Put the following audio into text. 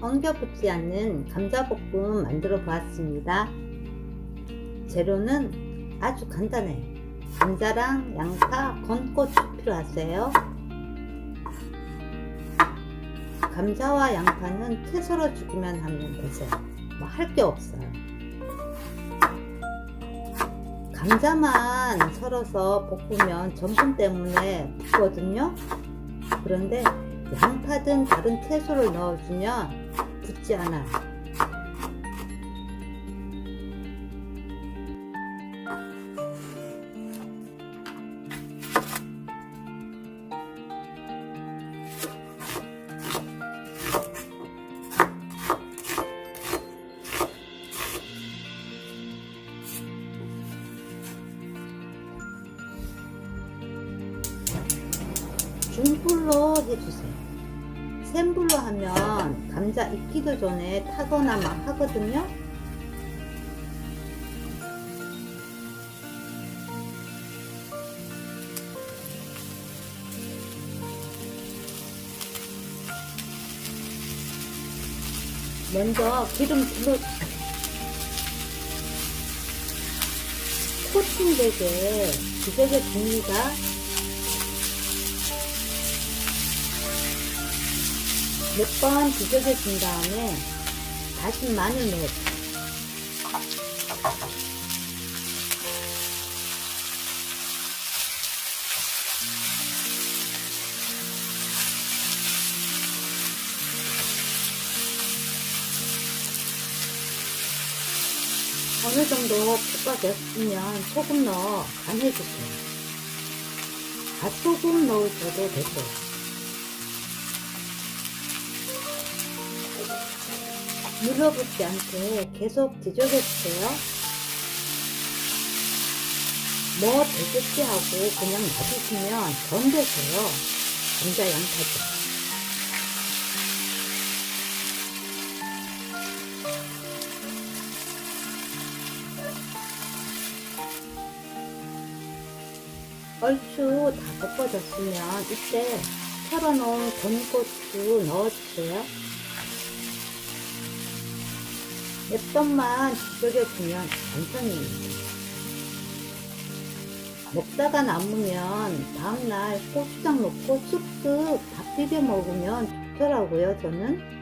엉겨 붙지 않는 감자볶음 만들어 보았습니다. 재료는 아주 간단해요. 감자랑 양파, 건고추 필요하세요. 감자와 양파는 채소로 죽이면 하면 되세요. 뭐 할 게 없어요. 감자만 썰어서 볶으면 전분 때문에 붓거든요. 그런데 양파든 다른 채소를 넣어주면 붙지 않아요. 중불로 해주세요. 센 불로 하면 감자 익기도 전에 타거나 막 하거든요. 먼저 기름 둘러주세요. 코팅되게 기저귀 줍니다. 몇 번 뒤적여 준 다음에 다시 마늘 넣어요. 어느 정도 볶아졌으면 소금 넣어 간해주세요. 갓소금 넣으셔도 되고요. 눌러붙지 않게 계속 뒤적여주세요. 뭐 되겠지 하고 그냥 놔두시면 건조해요. 감자 양파죠. 얼추 다 볶아졌으면 이때 털어놓은 건고추 넣어주세요. 몇 번만 뒤적여주면 완성입니다. 먹다가 남으면 다음날 고추장 넣고 쑥쑥 밥 비벼 먹으면 좋더라고요, 저는.